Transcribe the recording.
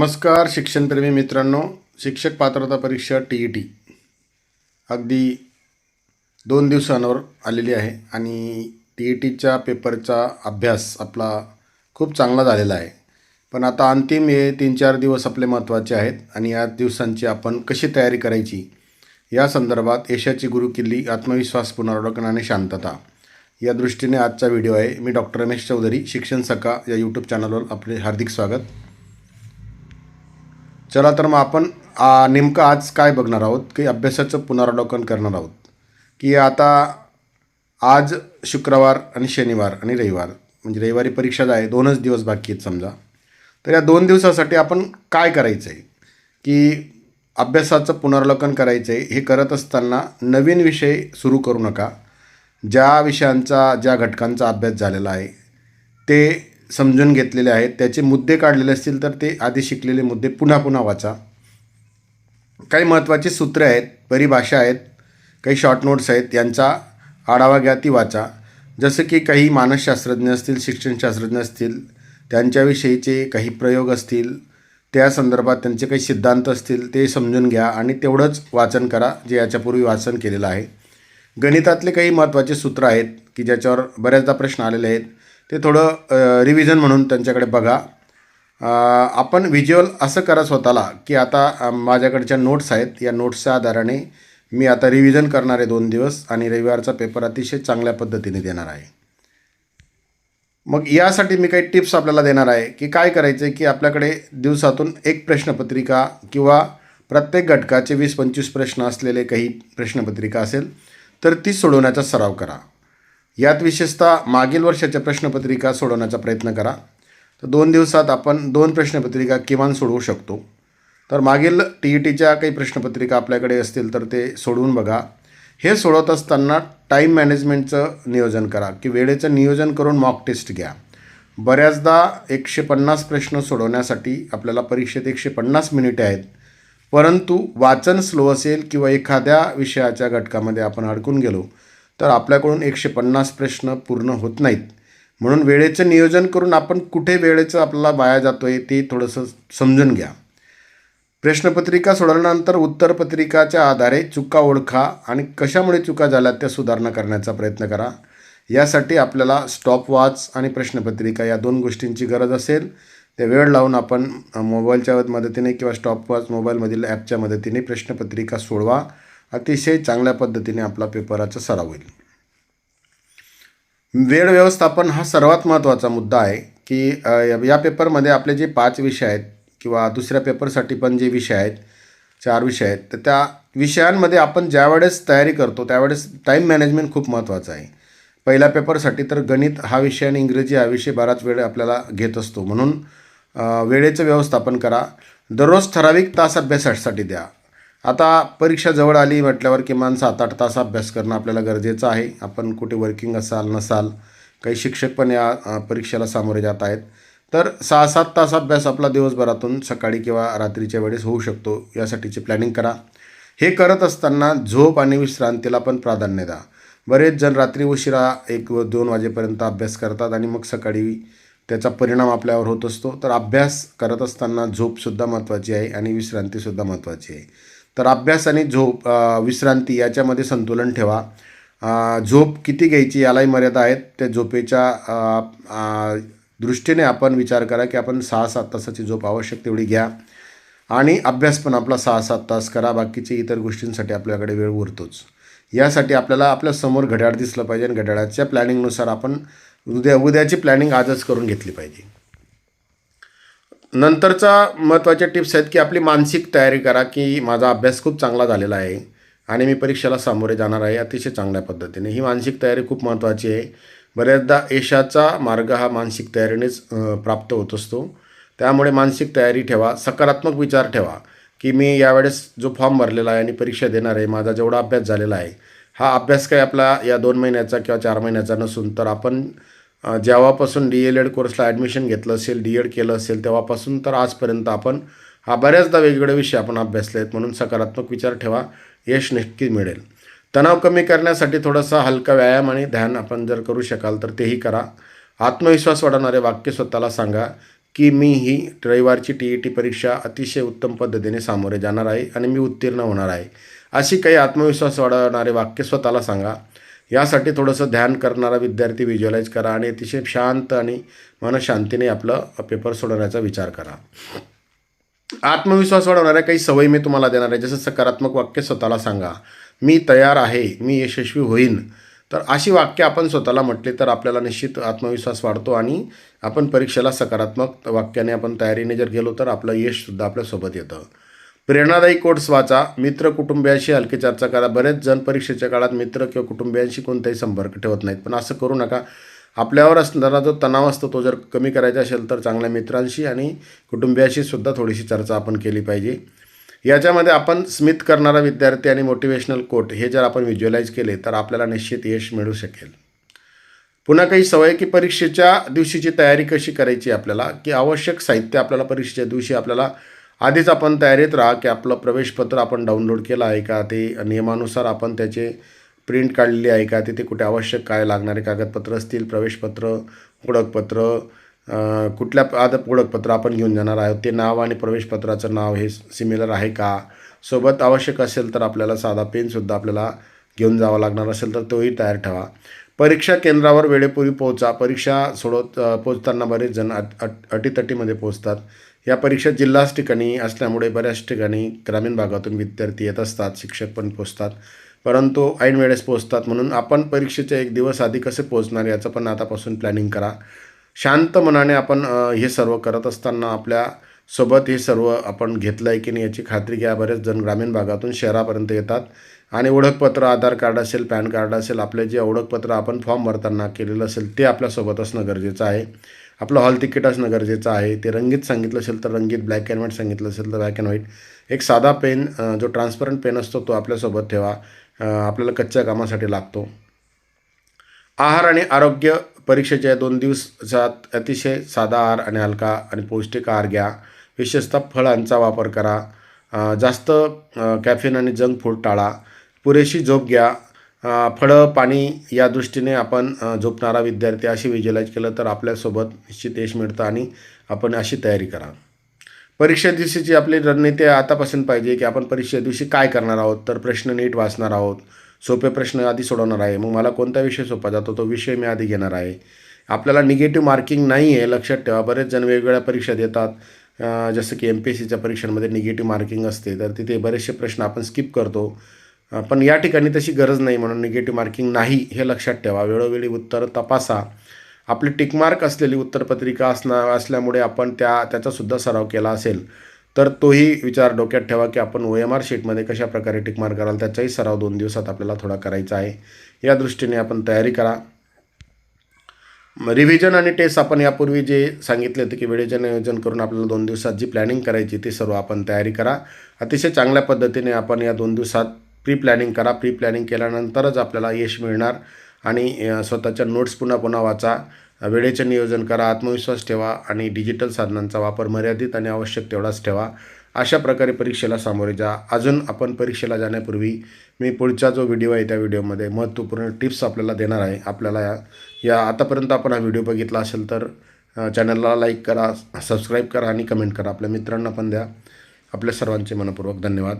नमस्कार शिक्षणप्रेमी मित्रांनो. शिक्षक पात्रता परीक्षा टी ई टी अगदी दोन दिवसांवर आलेली आहे आणि टी ई टीच्या पेपरचा अभ्यास आपला खूप चांगला झालेला आहे. पण आता अंतिम हे तीन चार दिवस आपले महत्त्वाचे आहेत आणि या दिवसांची आपण कशी तयारी करायची? या संदर्भात यशाची गुरुकिल्ली आत्मविश्वास पुनरावलोकन आणि शांतता या दृष्टीने आजचा व्हिडिओ आहे. मी डॉक्टर रमेश चौधरी शिक्षण सका या यूट्यूब चॅनलवर आपले हार्दिक स्वागत. चला तर मग आपण नेमकं आज काय बघणार आहोत? की अभ्यासाचं पुनरावलोकन करणार आहोत. की आता आज शुक्रवार आणि शनिवार आणि रविवार म्हणजे रविवारी परीक्षा आहे दोनच दिवस बाकी आहेत समजा. तर या दोन दिवसासाठी आपण काय करायचं आहे की अभ्यासाचं पुनरावलोकन करायचं आहे हे करत असताना नवीन विषय सुरू करू नका. ज्या विषयांचा ज्या घटकांचा अभ्यास झालेला आहे ते समजून घेतलेले आहेत. त्याचे मुद्दे काढलेले असतील तर ते आधी शिकलेले मुद्दे पुन्हा पुन्हा वाचा. काही महत्त्वाची सूत्रे आहेत परिभाषा आहेत काही शॉर्ट नोट्स आहेत यांचा आढावा घ्या ती वाचा. जसं की काही मानसशास्त्रज्ञ असतील शिक्षणशास्त्रज्ञ असतील त्यांच्याविषयीचे काही प्रयोग असतील त्या संदर्भात त्यांचे काही सिद्धांत असतील ते समजून घ्या आणि तेवढंच वाचन करा जे याच्यापूर्वी वाचन केलेलं आहे. गणितातले काही महत्त्वाचे सूत्र आहेत की ज्याच्यावर बऱ्याचदा प्रश्न आलेले आहेत. ते थोडं रिव्हिजन म्हणून त्यांच्याकडे बघा. आपण व्हिज्युअल असं करा स्वतःला की आता माझ्याकडच्या नोट्स आहेत. या नोट्सच्या आधाराने मी आता रिव्हिजन करणार आहे दोन दिवस आणि रविवारचा पेपर अतिशय चांगल्या पद्धतीने देणार आहे. मग यासाठी मी काही टिप्स आपल्याला देणार आहे की काय करायचं आहे की आपल्याकडे दिवसातून एक प्रश्नपत्रिका किंवा प्रत्येक घटकाचे वीस पंचवीस प्रश्न असलेले काही प्रश्नपत्रिका असेल तर ती सोडवण्याचा सराव करा. यात विशेषतः मागील वर्षाच्या प्रश्नपत्रिका सोडवण्याचा प्रयत्न करा. तर दोन दिवसात आपण दोन प्रश्नपत्रिका किमान सोडवू शकतो. तर मागील टी ई टीच्या काही प्रश्नपत्रिका आपल्याकडे असतील तर ते सोडवून बघा. हे सोडवत असताना टाईम मॅनेजमेंटचं नियोजन करा की वेळेचं नियोजन करून मॉक टेस्ट घ्या. बऱ्याचदा एकशे पन्नास प्रश्न सोडवण्यासाठी आपल्याला परीक्षेत एकशे पन्नास मिनिटे आहेत. परंतु वाचन स्लो असेल किंवा एखाद्या विषयाच्या घटकामध्ये आपण अडकून गेलो तर आपल्याकडून एकशे पन्नास प्रश्न पूर्ण होत नाहीत. म्हणून वेळेचं नियोजन करून आपण कुठे वेळेचं आपल्याला वाया जातो आहे ते थोडंसं समजून घ्या. प्रश्नपत्रिका सोडवल्यानंतर उत्तरपत्रिकाच्या आधारे चुका ओळखा आणि कशामुळे चुका झाल्या त्या सुधारणा करण्याचा प्रयत्न करा. यासाठी आपल्याला स्टॉप वॉच आणि प्रश्नपत्रिका या दोन गोष्टींची गरज असेल. ते वेळ लावून आपण मोबाईलच्या मदतीने किंवा स्टॉप वॉच मोबाईलमधील ॲपच्या मदतीने प्रश्नपत्रिका सोडवा. अतिशय चांगल्या पद्धतीने आपला पेपराचा सराव होईल. वेळ व्यवस्थापन हा सर्वात महत्त्वाचा मुद्दा आहे की या- या पेपरमध्ये आपले जे पाच विषय आहेत किंवा दुसऱ्या पेपरसाठी पण जे विषय आहेत चार विषय आहेत तर त्या विषयांमध्ये आपण ज्यावेळेस तयारी करतो त्यावेळेस टाईम मॅनेजमेंट खूप महत्त्वाचं आहे. पहिल्या पेपरसाठी तर गणित हा विषय आणि इंग्रजी हा विषय बराच वेळ आपल्याला घेत असतो. म्हणून वेळेचं व्यवस्थापन करा. दररोज ठराविक तास अभ्यासासाठी द्या. आता परीक्षा जवळ आली म्हटल्यावर किमान सात आठ तास अभ्यास करणं आपल्याला गरजेचं आहे. आपण कुठे वर्किंग असाल नसाल काही शिक्षक पण या परीक्षेला सामोरे जात आहेत. तर सहा सात तास अभ्यास आपला दिवसभरातून सकाळी किंवा रात्रीच्या वेळेस होऊ शकतो. यासाठीची प्लॅनिंग करा. हे करत असताना झोप आणि विश्रांतीला पण प्राधान्य द्या. बरेच जण रात्री उशिरा एक व दोन वाजेपर्यंत अभ्यास करतात आणि मग सकाळी त्याचा परिणाम आपल्यावर होत असतो. तर अभ्यास करत असताना झोपसुद्धा महत्त्वाची आहे आणि विश्रांतीसुद्धा महत्त्वाची आहे. तर अभ्यास आणि झोप विश्रांती याच्यामध्ये संतुलन ठेवा. झोप किती घ्यायची यालाही मर्यादा आहेत. त्या झोपेच्या दृष्टीने आपण विचार करा की आपण सहा सात तासाची झोप आवश्यक तेवढी घ्या. आणि अभ्यास पण आपला सहा सात तास करा. बाकीचे इतर गोष्टींसाठी आपल्याकडे वेळ उरतोच. यासाठी आपल्याला आपल्यासमोर घड्याळ दिसलं पाहिजे आणि घड्याळाच्या प्लॅनिंगनुसार आपण उद्या उद्याची प्लॅनिंग आजच करून घेतली पाहिजे. नंतरचा महत्त्वाच्या टिप्स आहेत की आपली मानसिक तयारी करा की माझा अभ्यास खूप चांगला झालेला आहे आणि मी परीक्षेला सामोरे जाणार आहे अतिशय चांगल्या पद्धतीने. ही मानसिक तयारी खूप महत्त्वाची आहे. बऱ्याचदा यशाचा मार्ग हा मानसिक तयारीनेच प्राप्त होत असतो. त्यामुळे मानसिक तयारी ठेवा सकारात्मक विचार ठेवा की मी यावेळेस जो फॉर्म भरलेला आहे आणि परीक्षा देणार आहे माझा जेवढा अभ्यास झालेला आहे हा अभ्यास काही आपला या दोन महिन्याचा किंवा चार महिन्याचा नसून तर आपण जेव्हापासून डी एल एड कोर्सला ॲडमिशन घेतलं असेल डी एड केलं असेल तेव्हापासून तर आजपर्यंत आपण हा बऱ्याचदा वेगवेगळे विषय आपण अभ्यासले आहेत म्हणून सकारात्मक विचार ठेवा यश नक्की मिळेल. तणाव कमी करण्यासाठी थोडासा हलका व्यायाम आणि ध्यान आपण जर करू शकाल तर तेही करा. आत्मविश्वास वाढवणारे वाक्य स्वतःला सांगा की मी ही रविवारची टी ई टी परीक्षा अतिशय उत्तम पद्धतीने सामोरे जाणार आहे आणि मी उत्तीर्ण होणार आहे. अशी काही आत्मविश्वास वाढवणारे वाक्य स्वतःला सांगा. यासाठी थोडंसं ध्यान करणारा विद्यार्थी व्हिज्युअलाइज करा आणि अतिशय शांत आणि मनशांतीने आपलं पेपर सोडवण्याचा विचार करा. आत्मविश्वास वाढवणाऱ्या काही सवयी मी तुम्हाला देणार आहे. जसं सकारात्मक वाक्य स्वतःला सांगा. मी तयार आहे मी यशस्वी होईन. तर अशी वाक्य आपण स्वतःला म्हटली तर आपल्याला निश्चित आत्मविश्वास वाढतो आणि आपण परीक्षेला सकारात्मक वाक्याने आपण तयारीने जर गेलो तर आपलं यशसुद्धा आपल्यासोबत येतं. प्रेरणादायी कोट्स वाचा मित्र कुटुंबियांशी हलकी चर्चा करा. बरेच जण परीक्षेच्या काळात मित्र किंवा कुटुंबियांशी कोणताही संपर्क ठेवत नाहीत. पण असं करू नका. आपल्यावर असणारा जो तणाव असतो तो जर कमी करायचा असेल तर चांगल्या मित्रांशी आणि कुटुंबियांशी सुद्धा थोडीशी चर्चा आपण केली पाहिजे. याच्यामध्ये आपण स्मित करणारा विद्यार्थी आणि मोटिवेशनल कोट हे जर आपण व्हिज्युअलाइज केले तर आपल्याला निश्चित यश मिळू शकेल. पुन्हा काही सवय की परीक्षेच्या दिवशीची तयारी कशी करायची आपल्याला? की आवश्यक साहित्य आपल्याला परीक्षेच्या दिवशी आपल्याला आधीच आपण तयारीत राहा की आपलं प्रवेशपत्र आपण डाउनलोड केलं आहे का? ते नियमानुसार आपण त्याचे प्रिंट काढलेली आहे का? तिथे कुठे आवश्यक काय लागणारे कागदपत्र असतील प्रवेशपत्र ओळखपत्र कुठल्या आद ओळखपत्र आपण घेऊन जाणार आहोत ते नाव आणि प्रवेशपत्राचं नाव हे सिमिलर आहे का? सोबत आवश्यक असेल तर आपल्याला साधा पेनसुद्धा आपल्याला घेऊन जावा लागणार असेल तर तोही तयार ठेवा. परीक्षा केंद्रावर वेळेपूर्वी पोहोचा. परीक्षा सोडवत पोचताना बरेच जण अट अट अटीतटीमध्ये पोहोचतात. या परीक्षा जिल्हाच ठिकाणी असल्यामुळे बऱ्याच ठिकाणी ग्रामीण भागातून विद्यार्थी येत असतात शिक्षक पण पोचतात परंतु ऐन वेळेस पोचतात म्हणून आपण परीक्षेच्या एक दिवस आधी कसे पोचणार याचं पण आतापासून प्लॅनिंग करा. शांत मनाने आपण हे सर्व करत असताना आपल्यासोबत हे सर्व आपण घेतलं आहे की नाही याची खात्री घ्या. बरेच जण ग्रामीण भागातून शहरापर्यंत येतात. आणि ओळखपत्र आधार कार्ड असेल पॅन कार्ड असेल आपले जे ओळखपत्र आपण फॉर्म भरताना केलेलं असेल ते आपल्यासोबत असणं गरजेचं आहे. आपलं हॉल तिकीट असणं गरजेचं आहे. ते रंगीत सांगितलं असेल तर रंगीत ब्लॅक अँड व्हाईट सांगितलं असेल तर ब्लॅक अँड व्हाईट एक साधा पेन जो ट्रान्सपरंट पेन असतो तो आपल्यासोबत ठेवा. आपल्याला कच्च्या कामासाठी लागतो. आहार आणि आरोग्य परीक्षेच्या दोन दिवसात अतिशय साधा आहार आणि हलका आणि पौष्टिक आहार घ्या. विशेषतः फळांचा वापर करा. जास्त कॅफिन आणि जंक फूड टाळा. पुरेशी झोप घ्या. फळं पाणी या दृष्टीने आपण झोपणारा विद्यार्थी अशी व्हिज्युलाईज केलं तर आपल्यासोबत निश्चित यश मिळतं आणि आपण अशी तयारी करा परीक्षा दिवशीची आपली रणनीती आतापासून पाहिजे की आपण परीक्षा दिवशी काय करणार आहोत तर प्रश्न नीट वाचणार आहोत सोपे प्रश्न आधी सोडवणार आहे. मग मला कोणता विषय सोपा जातो तो विषय मी आधी घेणार आहे. आपल्याला निगेटिव्ह मार्किंग नाही आहे लक्षात ठेवा. बरेच जण वेगवेगळ्या परीक्षा देतात. जसं की एम पी एस सीच्या परीक्षांमध्ये निगेटिव्ह मार्किंग असते तर तिथे बरेचसे प्रश्न आपण स्किप करतो. पण या ठिकाणी तशी गरज नाही म्हणून निगेटिव्ह मार्किंग नाही हे लक्षात ठेवा. वेळोवेळी उत्तर तपासा. आपली टिकमार्क असलेली उत्तरपत्रिका असणार असल्यामुळे आपण त्या त्याचासुद्धा सराव केला असेल. तर तोही विचार डोक्यात ठेवा की आपण ओ एम आर शीटमध्ये कशा प्रकारे टिकमार्क कराल त्याचाही सराव दोन दिवसात आपल्याला थोडा करायचा आहे. या दृष्टीने आपण तयारी करा. रिव्हिजन आणि टेस्ट आपण यापूर्वी जे सांगितले होते की वेळेचे नियोजन करून आपल्याला दोन दिवसात जी प्लॅनिंग करायची ते सर्व आपण तयारी करा. अतिशय चांगल्या पद्धतीने आपण या दोन दिवसात प्री प्लॅनिंग करा. प्री प्लॅनिंग केल्यानंतरच आपल्याला यश मिळणार. आणि स्वतःच्या नोट्स पुन्हा पुन्हा वाचा. वेळेचे नियोजन करा. आत्मविश्वास ठेवा. आणि डिजिटल साधनांचा वापर मर्यादित आणि आवश्यक तेवढाच ठेवा. अशा प्रकारे परीक्षेला सामोरे जा. अजून आपण परीक्षेला जाण्यापूर्वी मी पुढचा जो व्हिडिओ आहे त्या व्हिडिओमध्ये महत्त्वपूर्ण टिप्स आपल्याला देणार आहे. आपल्याला या या आतापर्यंत आपण हा व्हिडिओ बघितला असेल तर चॅनलला लाईक करा सबस्क्राईब करा आणि कमेंट करा. आपल्या मित्रांना पण द्या. आपल्या सर्वांचे मनपूर्वक धन्यवाद.